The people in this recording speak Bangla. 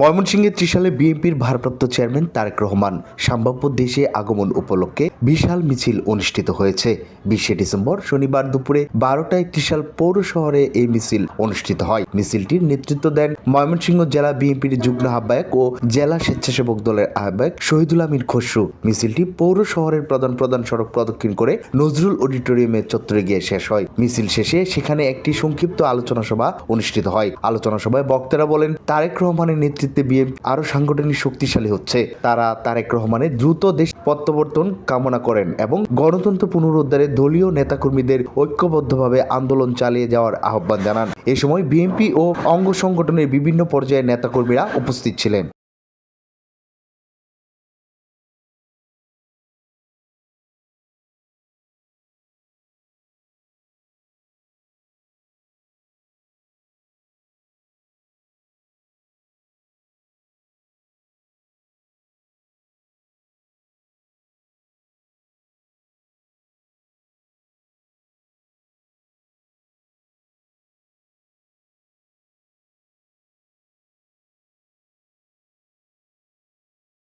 ময়মনসিংহে ত্রিশালে বিএনপির ভারপ্রাপ্ত চেয়ারম্যান তারেক রহমান সম্ভাব্য দেশে আগমন উপলক্ষে বিশাল মিছিল অনুষ্ঠিত হয়েছে। বিশে ডিসেম্বর শনিবার দুপুরে বারোটায় ত্রিশাল পৌর শহরে এই মিছিল অনুষ্ঠিত হয়। মিছিলটির নেতৃত্ব দেন ময়মনসিংহ জেলা বিএনপির যুগ্ম আহ্বায়ক ও জেলা স্বেচ্ছাসেবক দলের আহ্বায়ক শহীদুল আমিন খসরু। মিছিলটি পৌর শহরের প্রধান প্রধান সড়ক প্রদক্ষিণ করে নজরুল অডিটোরিয়ামের চত্বরে গিয়ে শেষ হয়। মিছিল শেষে সেখানে একটি সংক্ষিপ্ত আলোচনা সভা অনুষ্ঠিত হয়। আলোচনা সভায় বক্তারা বলেন, তারেক রহমানের নেতৃত্বে বিএনপি আরও সাংগঠনিক শক্তিশালী হচ্ছে। তারা তারেক রহমানের দ্রুত দেশ প্রত্যাবর্তন কামনা করেন এবং গণতন্ত্র পুনরুদ্ধারে দলীয় নেতাকর্মীদের ঐক্যবদ্ধভাবে আন্দোলন চালিয়ে যাওয়ার আহ্বান জানান। এ সময় বিএনপি ও অঙ্গ সংগঠনের বিভিন্ন পর্যায়ের নেতাকর্মীরা উপস্থিত ছিলেন।